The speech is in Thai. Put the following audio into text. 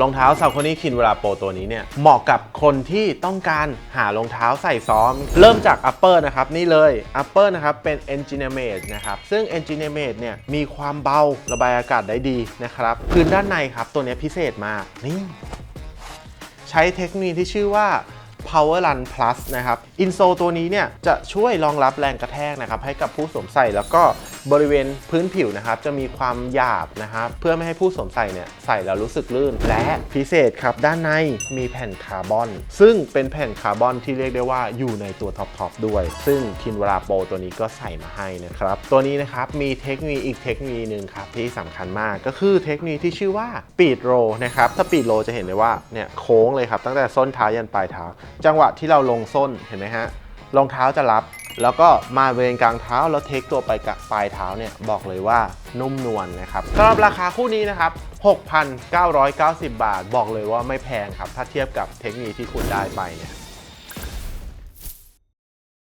รองเท้าซาโคนี่คินเวลาโปรตัวนี้เนี่ยเหมาะกับคนที่ต้องการหารองเท้าใส่ซ้อม เริ่มจาก upper นะครับ นี่เลย upper นะครับเป็น engineer made นะครับ ซึ่ง engineer made เนี่ยมีความเบาระบายอากาศได้ดีนะครับพื้นด้านในครับ ตัวนี้พิเศษมากนี่ใช้เทคโนโลยีที่ชื่อว่า Power Run Plus นะครับอินโซตัวนี้เนี่ยจะช่วยรองรับแรงกระแทกนะครับให้กับผู้สวมใส่แล้วก็บริเวณพื้นผิวนะครับจะมีความหยาบนะครับเพื่อไม่ให้ผู้สวมใส่เนี่ยใส่แล้วรู้สึกลื่น และพิเศษครับด้านในมีแผ่นคาร์บอน ซึ่งเป็นแผ่นคาร์บอนที่เรียกได้ว่าอยู่ในตัวท็อปๆด้วย ซึ่งคินวราโปตัวนี้ก็ใส่มาให้นะครับตัวนี้นะครับมีเทคโนโลยีอีกเทคโนโลยีหนึ่งครับที่สำคัญมากก็คือเทคโนโลยีที่ชื่อว่าปีดโรนะครับถ้าปีดโรจะเห็นได้ว่าเนี่ยโค้งเลยครับตั้งแต่ส้นเท้ายันปลายเท้าจังหวะที่เราลงส้นเห็นไหมฮะรองเท้าจะรับ แล้วก็มาเวรกลางเท้าแล้วเทคตัวไปกับปลายเท้าเนี่ยบอกเลยว่านุ่มนวลนะครับสำหรับราคาคู่นี้นะครับ 6,990 บาท บอกเลยว่าไม่แพงครับ ถ้าเทียบกับเทคนิคที่คุณได้ไปเนี่ย